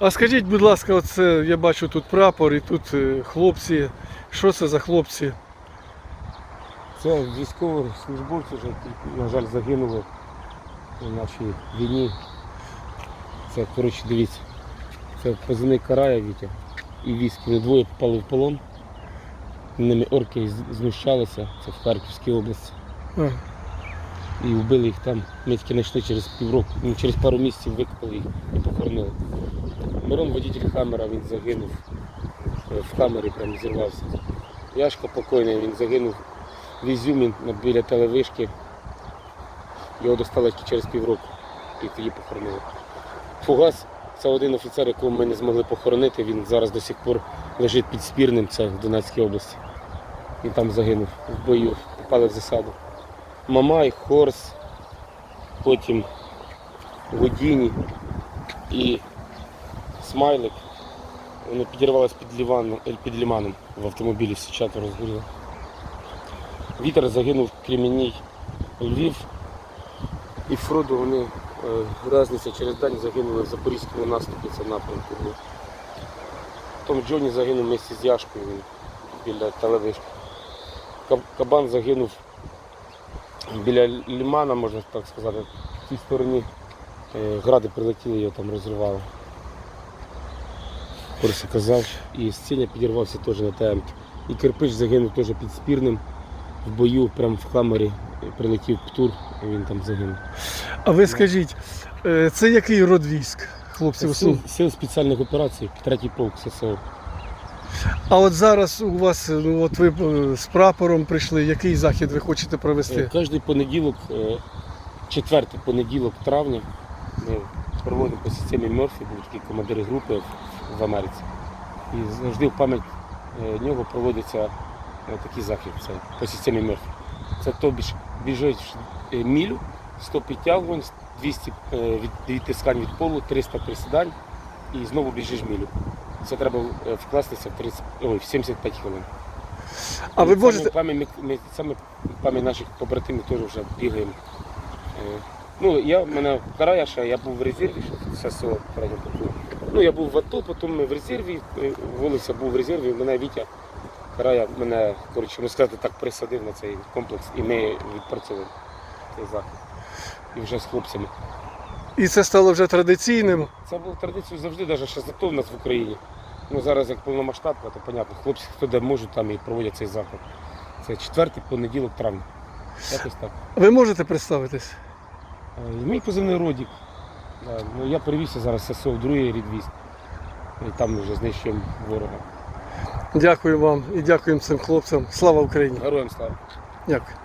А скажіть, будь ласка, оце я бачу тут прапор і тут е, хлопці. Що це за хлопці? Це військовослужбовці вже, на жаль, загинули у нашій війні. Це, коротше, дивіться, це позивний Карая Вітя і військ. Вони двоє попали в полон. Ними орки знущалися, це в Харківській області. А, І вбили їх там. Ми тільки знайшли через півроку, ну, через пару місяців викопали їх і похоронили. Мирон, водитель Хаммера, він загинув е, в Хаммері, прям зірвався. Яшко покойний, він загинув в Ізюмі біля телевишки. Його достали через півроку і тоді похоронили. Фугас це один офіцер, якого ми не змогли похоронити. Він зараз до сих пор лежить під спірним, це в Донецькій області. Він там загинув в бою, попали в засаду. Мамай, Хорс, потім Гудіні і Смайлик. Вони підірвалися під, Ліваном, е, під ліманом в автомобілі, всі четверо згоріли. Вітер загинув в Кремінній Львів. І Фроду вони е, разниця через день загинули в Запорізькому наступі, це напрямку. Том Джоні загинув місці з Яшкою біля телевишки. Кабан загинув біля лімана, можна так сказати, в тій стороні е, гради прилетіли, його там розривали. Коротше казав, і Сціня підірвався теж на ТМ. І Кирпич загинув теж під спірним в бою, прямо в камері. Прилетів птур, і він там загинув. а ви скажіть, е, це який род військ, хлопці? Це в сил, сил спеціальних операцій, третій полк ССО. А от зараз у вас, е, ну от ви е, з прапором прийшли, який захід ви хочете Е, провести? Кожний понеділок, е, четвертий понеділок травня, ми проводимо по системі Мерфі, були такі командири групи в, Америці. І завжди в пам'ять е, нього проводиться е, такий захід це, по системі Мерфі. Це тобі ж біжить е, мілю, 100 підтягувань, 200 е, від, відтискань від полу, 300 присідань і знову біжиш мілю. Це треба е, вкластися в, 30, ой, в 75 хвилин. А ви можете. Пам'ять, наших побратимів теж вже бігаємо. Е, Ну, я, мене карая ще, я був в резерві, ще ССО третього. Ну, я був в АТО, потім ми в резерві, е, Волося був в резерві, мене Вітя Карая мене, коротше, можна сказати, так присадив на цей комплекс і ми відпрацювали цей захід. І вже з хлопцями. І це стало вже традиційним. Це була традиція завжди, навіть ще зато в нас в Україні. Ну зараз як повномасштабка, то понятно, хлопці, хто де можуть, там і проводять цей заход. Це четвертий понеділок травня. Якось так. Ви можете представитись? Е, Мій позивний Родік. Да, ну, я перевівся зараз ССО в другий рід військ. І там ми вже знищуємо ворога. Дякую вам і дякуємо цим хлопцям. Слава Україні! Героям слава! Дякую.